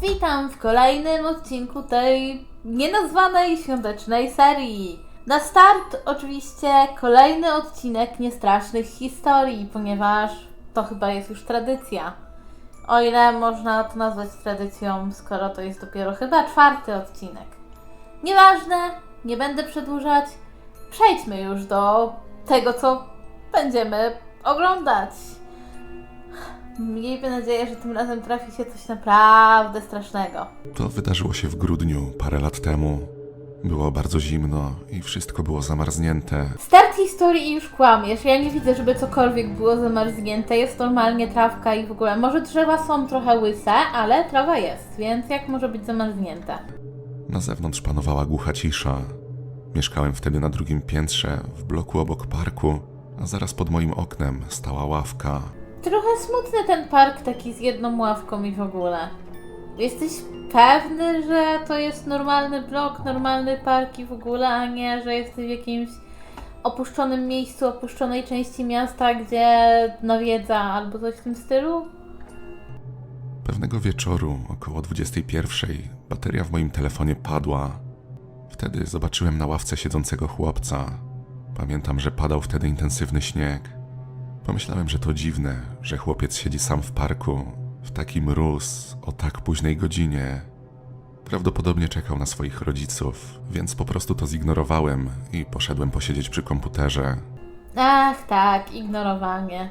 Witam w kolejnym odcinku tej nienazwanej świątecznej serii. Na start oczywiście kolejny odcinek niestrasznych historii, ponieważ to chyba jest już tradycja. O ile można to nazwać tradycją, skoro to jest dopiero chyba czwarty odcinek. Nieważne, nie będę przedłużać. Przejdźmy już do tego, co będziemy oglądać. Miejmy nadzieję, że tym razem trafi się coś naprawdę strasznego. To wydarzyło się w grudniu, parę lat temu. Było bardzo zimno i wszystko było zamarznięte. Start historii i już kłamiesz. Ja nie widzę, żeby cokolwiek było zamarznięte. Jest normalnie trawka i w ogóle. Może drzewa są trochę łyse, ale trawa jest, więc jak może być zamarznięte? Na zewnątrz panowała głucha cisza. Mieszkałem wtedy na drugim piętrze, w bloku obok parku, a zaraz pod moim oknem stała ławka. Trochę smutny ten park taki z jedną ławką i w ogóle. Jesteś pewny, że to jest normalny blok, normalny park i w ogóle, a nie, że jesteś w jakimś opuszczonym miejscu, opuszczonej części miasta, gdzie nawiedza albo coś w tym stylu? Pewnego wieczoru, około 21, bateria w moim telefonie padła. Wtedy zobaczyłem na ławce siedzącego chłopca. Pamiętam, że padał wtedy intensywny śnieg. Pomyślałem, że to dziwne, że chłopiec siedzi sam w parku, w taki mróz, o tak późnej godzinie. Prawdopodobnie czekał na swoich rodziców, więc po prostu to zignorowałem i poszedłem posiedzieć przy komputerze. Ach, tak, ignorowanie.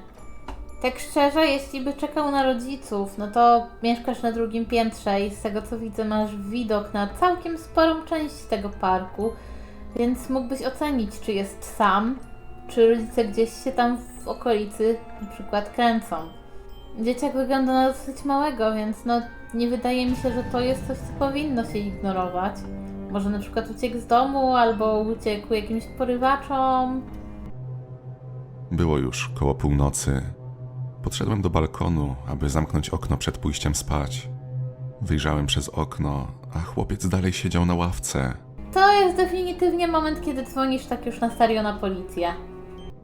Tak szczerze, jeśli by czekał na rodziców, no to mieszkasz na drugim piętrze i z tego co widzę masz widok na całkiem sporą część tego parku, więc mógłbyś ocenić, czy jest sam, czy rodzice gdzieś się tam w okolicy na przykład kręcą. Dzieciak wygląda na dosyć małego, więc no nie wydaje mi się, że to jest coś, co powinno się ignorować. Może na przykład uciekł z domu, albo uciekł jakimś porywaczom. Było już koło północy. Podszedłem do balkonu, aby zamknąć okno przed pójściem spać. Wyjrzałem przez okno, a chłopiec dalej siedział na ławce. To jest definitywnie moment, kiedy dzwonisz tak już na serio na policję.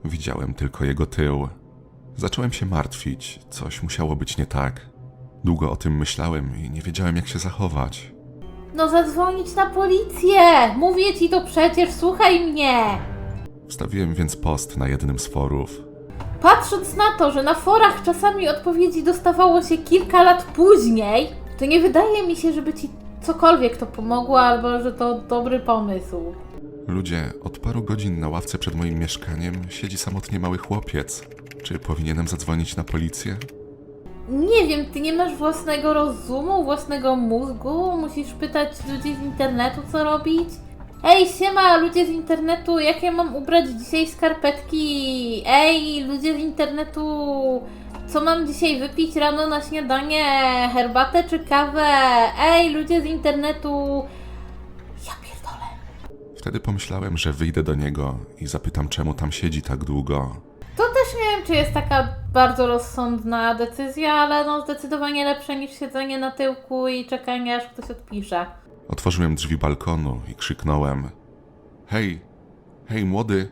Widziałem tylko jego tył. Zacząłem się martwić, coś musiało być nie tak. Długo o tym myślałem i nie wiedziałem, jak się zachować. No zadzwonić na policję! Mówię ci to przecież, słuchaj mnie! Wstawiłem więc post na jednym z forów. Patrząc na to, że na forach czasami odpowiedzi dostawało się kilka lat później, to nie wydaje mi się, żeby ci cokolwiek to pomogło, albo że to dobry pomysł. Ludzie, od paru godzin na ławce przed moim mieszkaniem siedzi samotnie mały chłopiec. Czy powinienem zadzwonić na policję? Nie wiem, ty nie masz własnego rozumu, własnego mózgu? Musisz pytać ludzi z internetu, co robić? Ej, siema, ludzie z internetu, jakie mam ubrać dzisiaj skarpetki? Ej, ludzie z internetu, co mam dzisiaj wypić rano na śniadanie? Herbatę czy kawę? Ej, ludzie z internetu. Wtedy pomyślałem, że wyjdę do niego i zapytam, czemu tam siedzi tak długo. To też nie wiem, czy jest taka bardzo rozsądna decyzja, ale no zdecydowanie lepsze niż siedzenie na tyłku i czekanie, aż ktoś odpisze. Otworzyłem drzwi balkonu i krzyknąłem: Hej, hej, młody!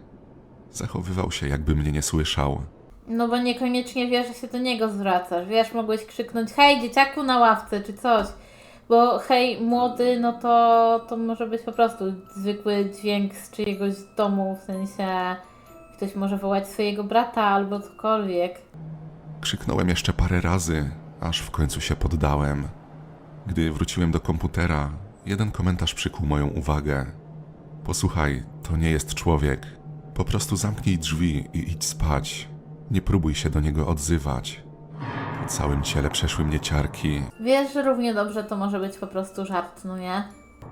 Zachowywał się, jakby mnie nie słyszał. No bo niekoniecznie wiesz, że się do niego zwracasz. Wiesz, mogłeś krzyknąć hej, dzieciaku na ławce, czy coś. Bo hej, młody, no to, to może być po prostu zwykły dźwięk z czyjegoś domu, w sensie ktoś może wołać swojego brata albo cokolwiek. Krzyknąłem jeszcze parę razy, aż w końcu się poddałem. Gdy wróciłem do komputera, jeden komentarz przykuł moją uwagę. Posłuchaj, to nie jest człowiek. Po prostu zamknij drzwi i idź spać. Nie próbuj się do niego odzywać. Po całym ciele przeszły mnie ciarki. Wiesz, że równie dobrze to może być po prostu żart, no nie?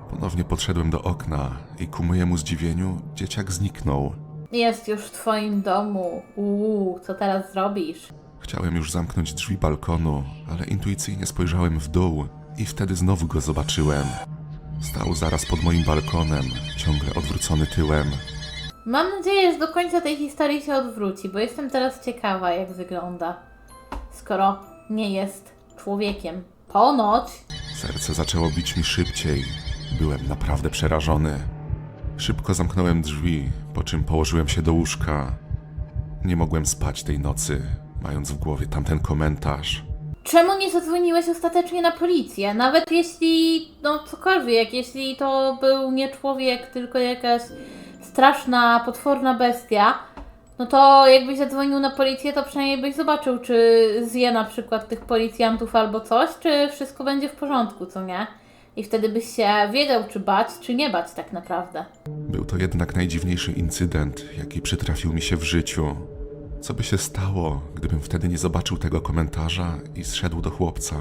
Ponownie podszedłem do okna i ku mojemu zdziwieniu dzieciak zniknął. Jest już w twoim domu. Uuu, co teraz zrobisz? Chciałem już zamknąć drzwi balkonu, ale intuicyjnie spojrzałem w dół i wtedy znowu go zobaczyłem. Stał zaraz pod moim balkonem, ciągle odwrócony tyłem. Mam nadzieję, że do końca tej historii się odwróci, bo jestem teraz ciekawa, jak wygląda. Skoro nie jest człowiekiem. Ponoć. Serce zaczęło bić mi szybciej. Byłem naprawdę przerażony. Szybko zamknąłem drzwi, po czym położyłem się do łóżka. Nie mogłem spać tej nocy, mając w głowie tamten komentarz. Czemu nie zadzwoniłeś ostatecznie na policję? Nawet jeśli, no cokolwiek, jeśli to był nie człowiek, tylko jakaś straszna, potworna bestia, no to jakbyś zadzwonił na policję, to przynajmniej byś zobaczył, czy zje na przykład tych policjantów albo coś, czy wszystko będzie w porządku, co nie? I wtedy byś się wiedział, czy bać, czy nie bać tak naprawdę. Był to jednak najdziwniejszy incydent, jaki przytrafił mi się w życiu. Co by się stało, gdybym wtedy nie zobaczył tego komentarza i zszedł do chłopca?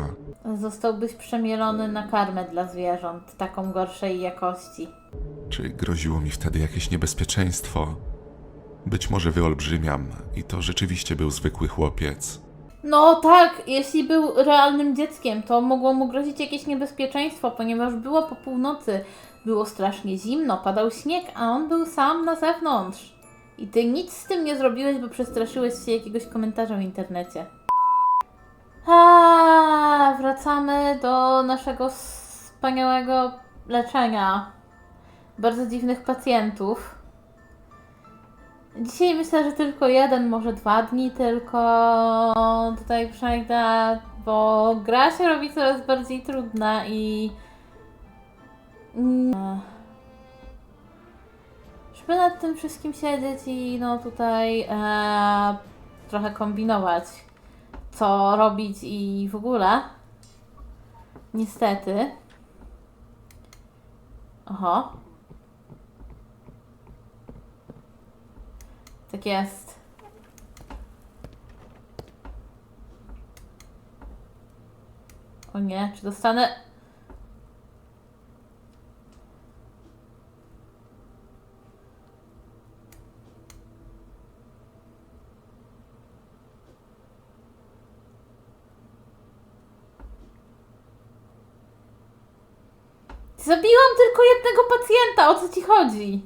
Zostałbyś przemielony na karmę dla zwierząt, taką gorszej jakości. Czy groziło mi wtedy jakieś niebezpieczeństwo? Być może wyolbrzymiam i to rzeczywiście był zwykły chłopiec. No tak, jeśli był realnym dzieckiem, to mogło mu grozić jakieś niebezpieczeństwo, ponieważ było po północy, było strasznie zimno, padał śnieg, a on był sam na zewnątrz. I ty nic z tym nie zrobiłeś, bo przestraszyłeś się jakiegoś komentarza w internecie. A, wracamy do naszego wspaniałego leczenia bardzo dziwnych pacjentów. Dzisiaj myślę, że tylko jeden, może dwa dni tylko tutaj przejdę, bo gra się robi coraz bardziej trudna i... Mm. Żeby nad tym wszystkim siedzieć i no tutaj e, trochę kombinować, co robić i w ogóle. Niestety. Oho. Tak jest. O nie, czy dostanę... Zabiłam tylko jednego pacjenta, o co ci chodzi?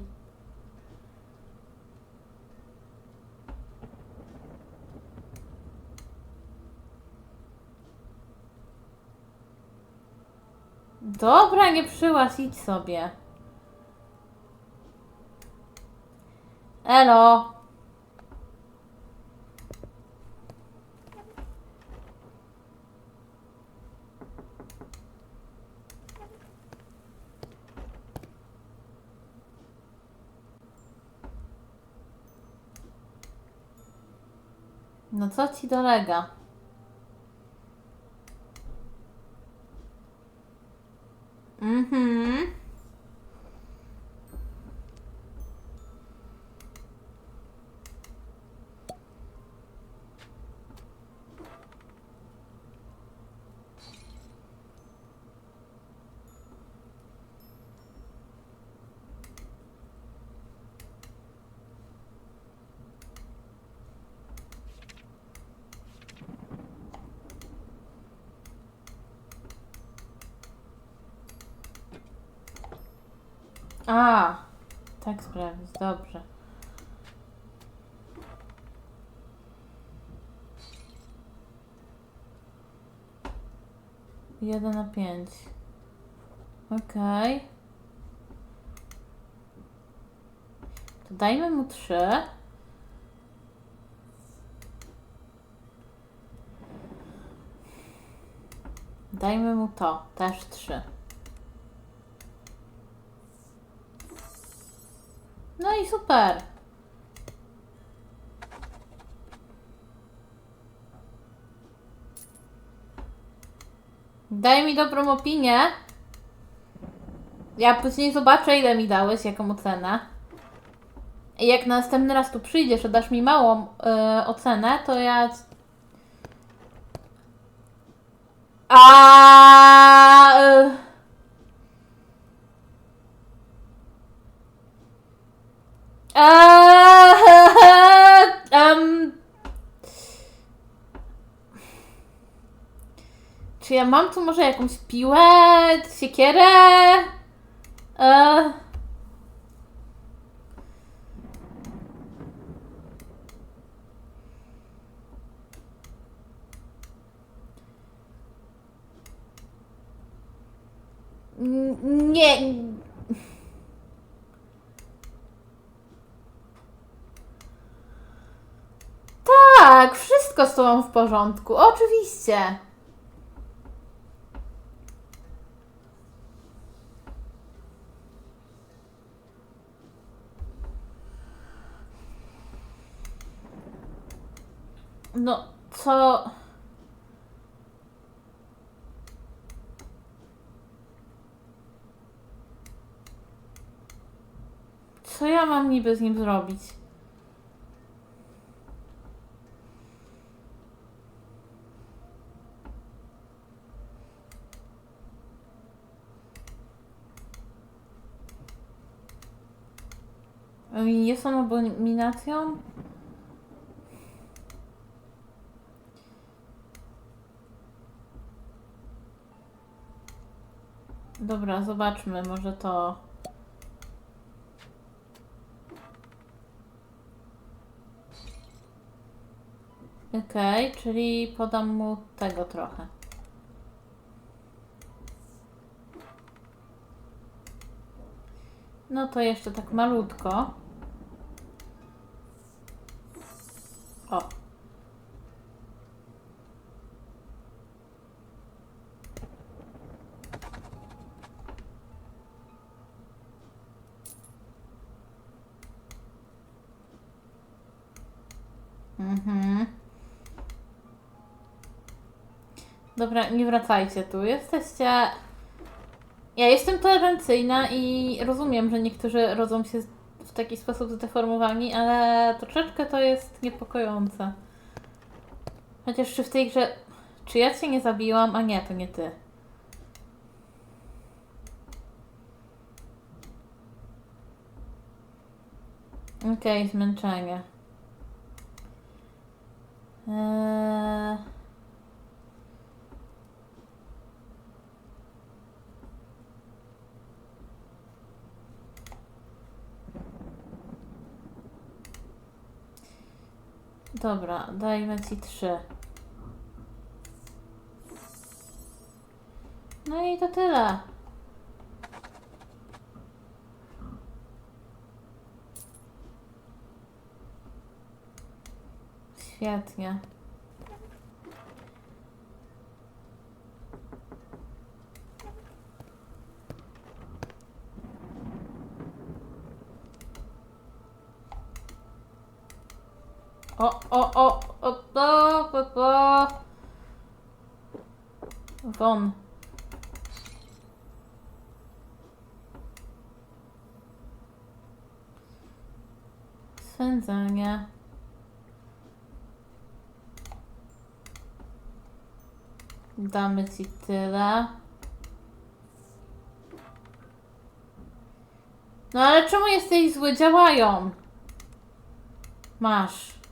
Dobra, nie przyłaś, idź sobie. Elo. No co ci dolega? Mhm. A, tak sprawdzić, dobrze. Jeden na pięć. Okej. To dajmy mu trzy. Dajmy mu to, też trzy. No i super. Daj mi dobrą opinię. Ja później zobaczę, ile mi dałeś, jaką ocenę. I jak następny raz tu przyjdziesz, dasz mi małą e, ocenę, to ja. A. y, Eee, em, czy ja mam tu może jakąś piłę, siekierę? N- Nie. Tak, wszystko z tobą w porządku, oczywiście. No, co... Co ja mam niby z nim zrobić? Oni nie są abominacją? Dobra, zobaczmy, może to. Okej, czyli podam mu tego trochę. No to jeszcze tak malutko. O. Mhm. Dobra, nie wracajcie tu. Jesteście. Ja jestem tolerancyjna i rozumiem, że niektórzy rodzą się w taki sposób zdeformowani, ale troszeczkę to jest niepokojące. Chociaż czy w tej grze. Czy ja cię nie zabiłam? A nie, to nie ty. Okej, zmęczenie. Eee... Dobra, dajmy ci trzy. No i to tyle. Świetnie. O, o, o, o, o, o, o. Won. Swędzenie. Damy ci tyle. No ale czemu jesteś zły? Działają. Masz.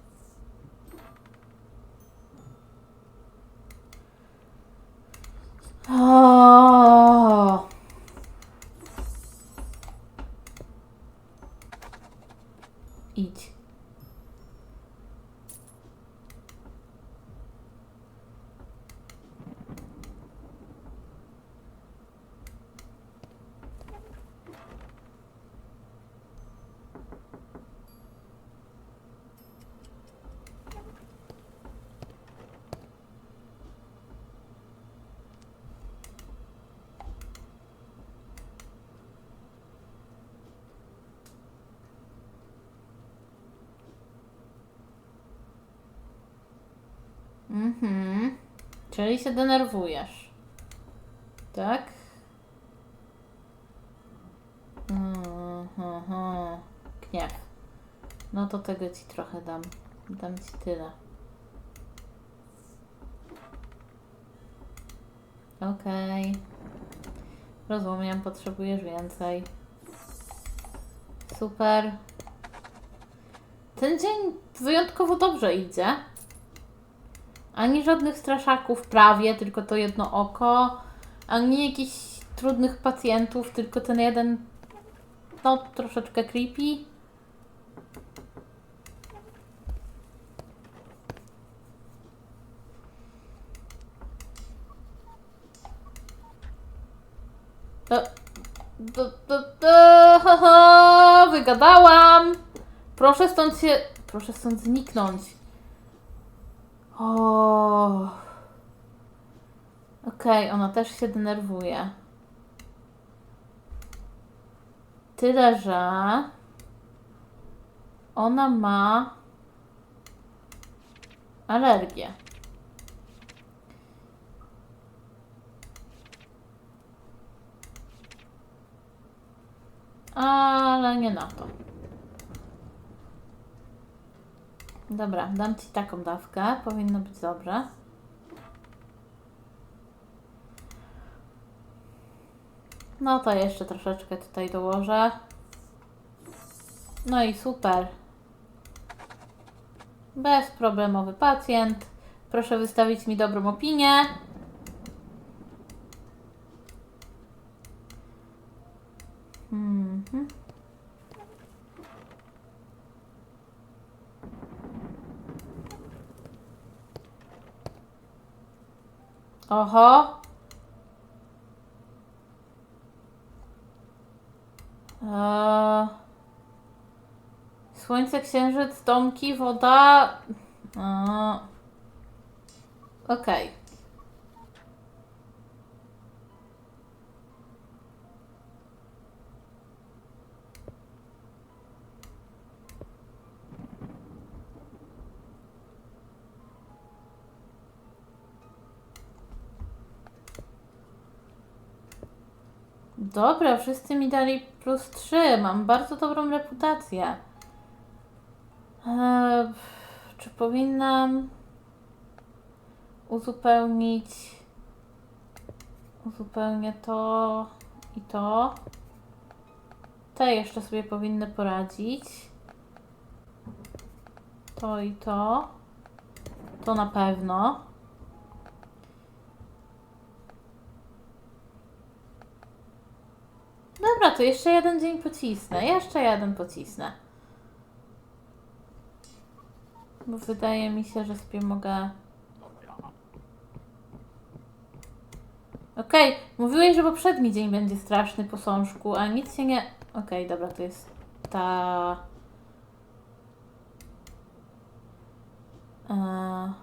O. Idź. Mhm. Czyli się denerwujesz. Tak? Mhm. Gniew. No to tego ci trochę dam. Dam ci tyle. Okej. Rozumiem, potrzebujesz więcej. Super. Ten dzień wyjątkowo dobrze idzie. Ani żadnych straszaków prawie, tylko to jedno oko. Ani jakichś trudnych pacjentów, tylko ten jeden, no troszeczkę creepy. To, to, to, to, ha, ha, wygadałam. Proszę stąd się, proszę stąd zniknąć. O. Okej, ona też się denerwuje. Tyle, że ona ma alergię. Ale nie na to. Dobra, dam ci taką dawkę. Powinno być dobrze. No to jeszcze troszeczkę tutaj dołożę. No i super. Bezproblemowy pacjent. Proszę wystawić mi dobrą opinię. Mhm. Oho. Eee, słońce, księżyc, domki, woda. Eee, Okej. Dobra, wszyscy mi dali plus 3. Mam bardzo dobrą reputację. Eee, czy powinnam uzupełnić uzupełnię to i to. Te jeszcze sobie powinny poradzić. To i to. To na pewno. Dobra, to jeszcze jeden dzień pocisnę. Jeszcze jeden pocisnę. Bo wydaje mi się, że sobie mogę. Okej, mówiłeś, że poprzedni dzień będzie straszny, posążku, a nic się nie. Okej, dobra, to jest ta. E,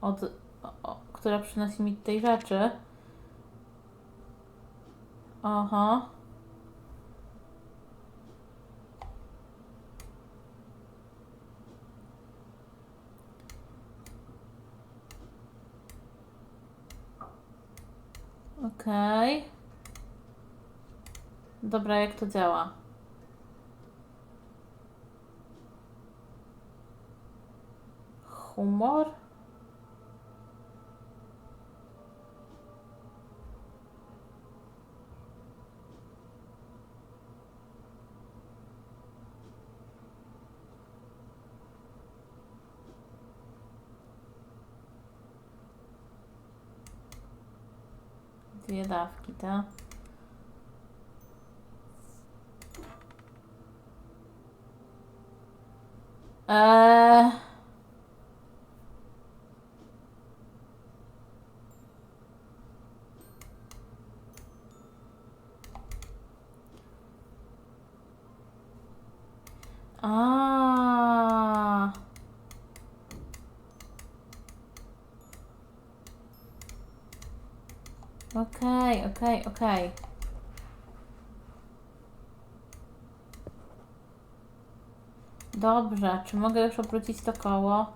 od, o, która przynosi mi tej rzeczy. Aha. Okej. Dobra, jak to działa? Humor? Dwie dawki, tak? Eee... A. Okej, okej, okej. Dobrze, czy mogę już obrócić to koło?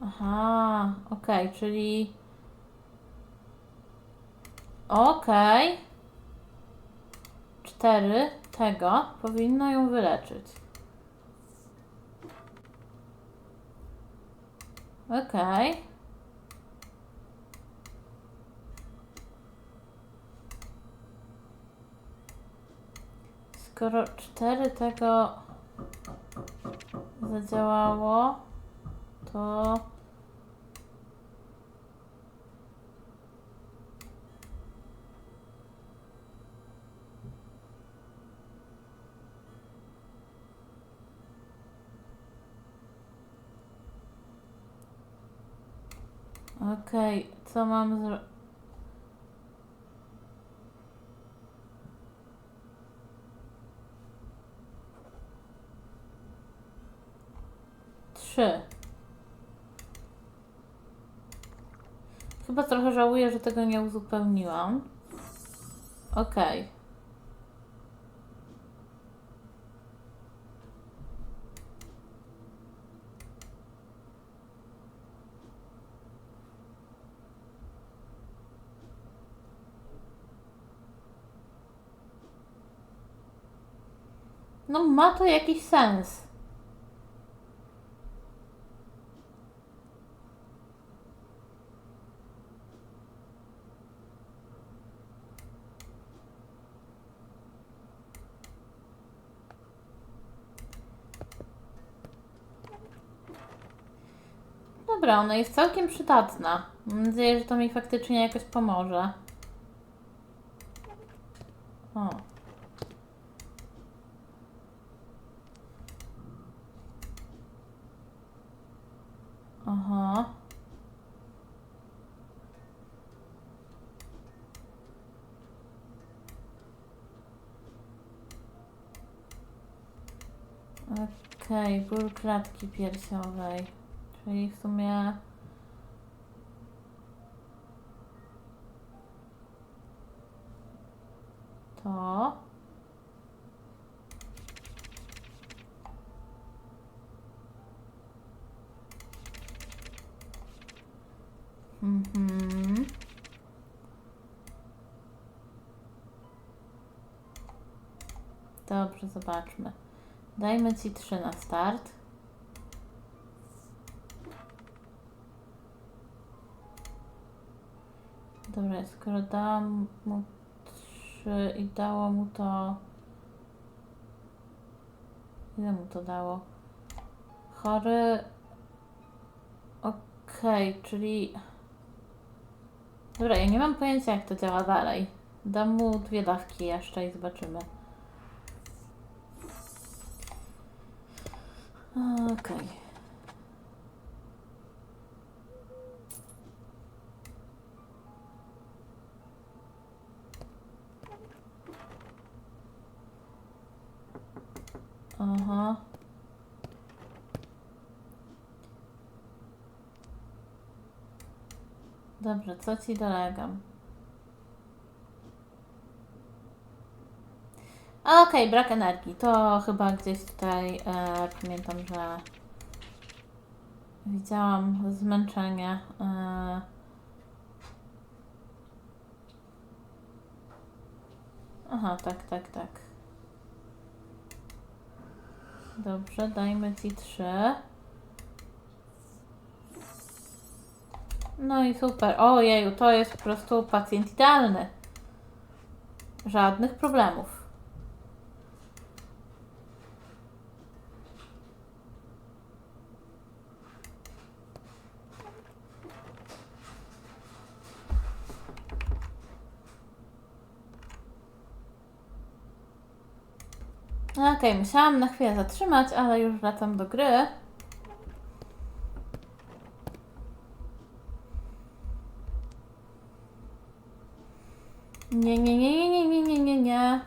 Aha, okej, czyli... Okej. Cztery tego powinno ją wyleczyć. Okej. Skoro tego zadziałało, to Okej, co mam zrobić? trzy. Chyba trochę żałuję, że tego nie uzupełniłam. Ok. No ma to jakiś sens. Dobra, ona jest całkiem przydatna. Mam nadzieję, że to mi faktycznie jakoś pomoże. O. Aha. Okej, ból klatki piersiowej. Czyli w sumie... To... Mhm. Dobrze, zobaczmy. Dajmy ci trzy na start. Dobra, skoro dałam mu trzy i dało mu to. Ile mu to dało? Chory. Okej, czyli. Dobra, ja nie mam pojęcia, jak to działa dalej. Dam mu dwie dawki jeszcze i zobaczymy. Okej. Aha. Dobrze, co ci dolegam? Okej, brak energii. To chyba gdzieś tutaj e, pamiętam, że widziałam zmęczenie. E, aha, tak, tak, tak. Dobrze, dajmy ci trzy. No i super. Ojeju, to jest po prostu pacjent idealny. Żadnych problemów. No okej, okay, musiałam na chwilę zatrzymać, ale już wracam do gry. Nie, nie, nie, nie, nie, nie, nie, nie,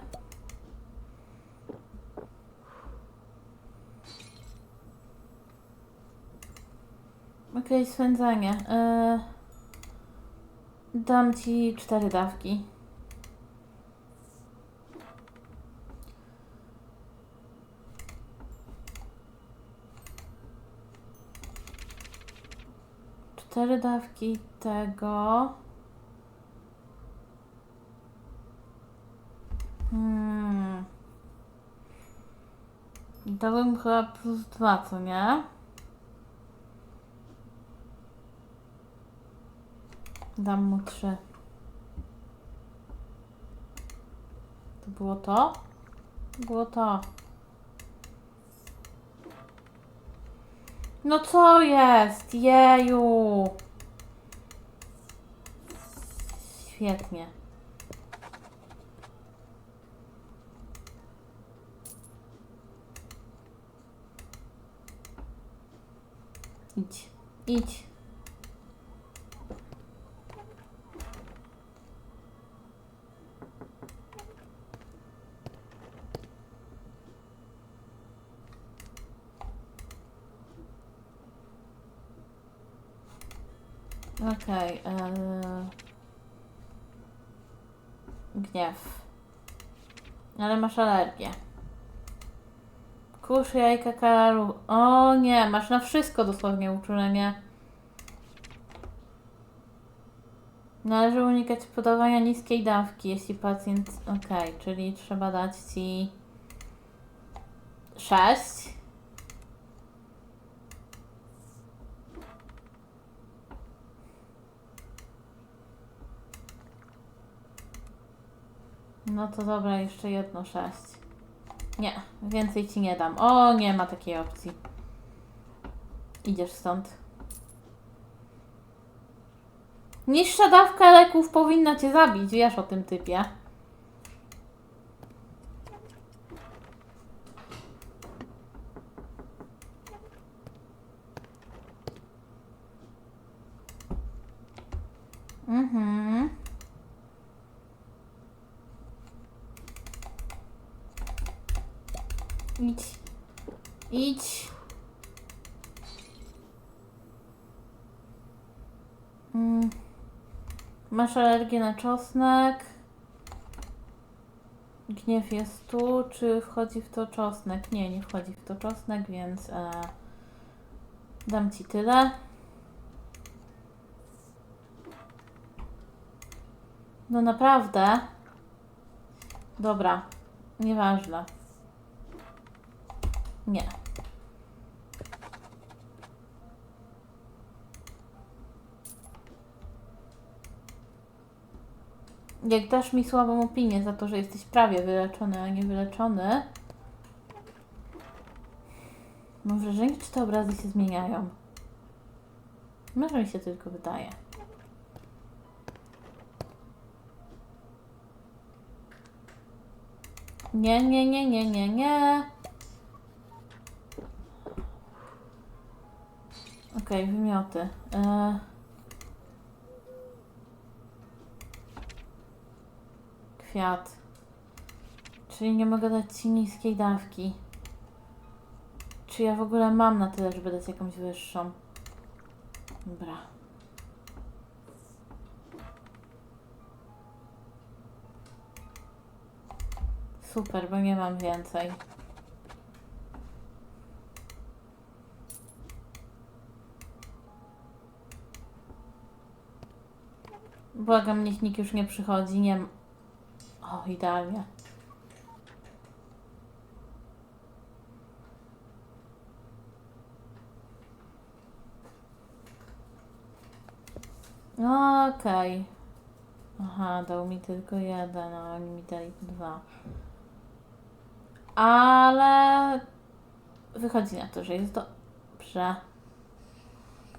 Okej, okay, swędzanie. Yy... Dam ci cztery dawki. Cztery dawki tego. Hmm. Dałem chyba plus dwa, co nie? Dam mu trzy. To było to? Było to. No co jest? Jeju. Świetnie. Idź, idź. Okej. eee. Gniew. Ale masz alergię. Kurz jajka karalu. O nie, masz na wszystko dosłownie uczulenie. Należy unikać podawania niskiej dawki, jeśli pacjent. Okej, czyli trzeba dać ci. Sześć. No to dobra, jeszcze jedno sześć. Nie, więcej ci nie dam. O, nie ma takiej opcji. Idziesz stąd. Niższa dawka leków powinna cię zabić, wiesz o tym typie. Mhm. Idź. Idź. Mm. Masz alergię na czosnek. Gniew jest tu. Czy wchodzi w to czosnek? Nie, nie wchodzi w to czosnek, więc e, dam ci tyle. No naprawdę. Dobra, nieważne. Nie. Jak dasz mi słabą opinię za to, że jesteś prawie wyleczony, a nie wyleczony, mam wrażenie, czy te obrazy się zmieniają. Może mi się tylko wydaje. Nie, nie, nie, nie, nie, nie. Okej, wymioty. E... Kwiat. Czyli nie mogę dać ci niskiej dawki. Czy ja w ogóle mam na tyle, żeby dać jakąś wyższą? Dobra. Super, bo nie mam więcej. Błagam, niech nikt już nie przychodzi, nie... O, idealnie. Okej. Aha, dał mi tylko jeden, a oni mi dali dwa. Ale wychodzi na to, że jest dobrze.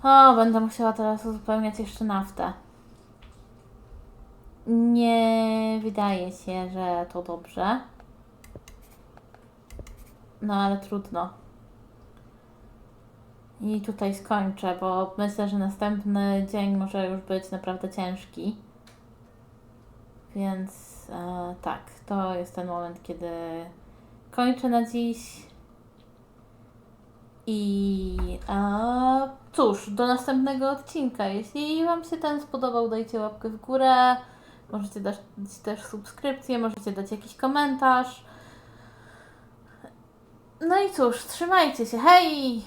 O, będę musiała teraz uzupełniać jeszcze naftę. Nie wydaje się, że to dobrze. No ale trudno. I tutaj skończę, bo myślę, że następny dzień może już być naprawdę ciężki. Więc e, tak, to jest ten moment, kiedy kończę na dziś. I e, cóż, do następnego odcinka. Jeśli Wam się ten spodobał, dajcie łapkę w górę. Możecie dać też subskrypcję, możecie dać jakiś komentarz. No i cóż, trzymajcie się. Hej!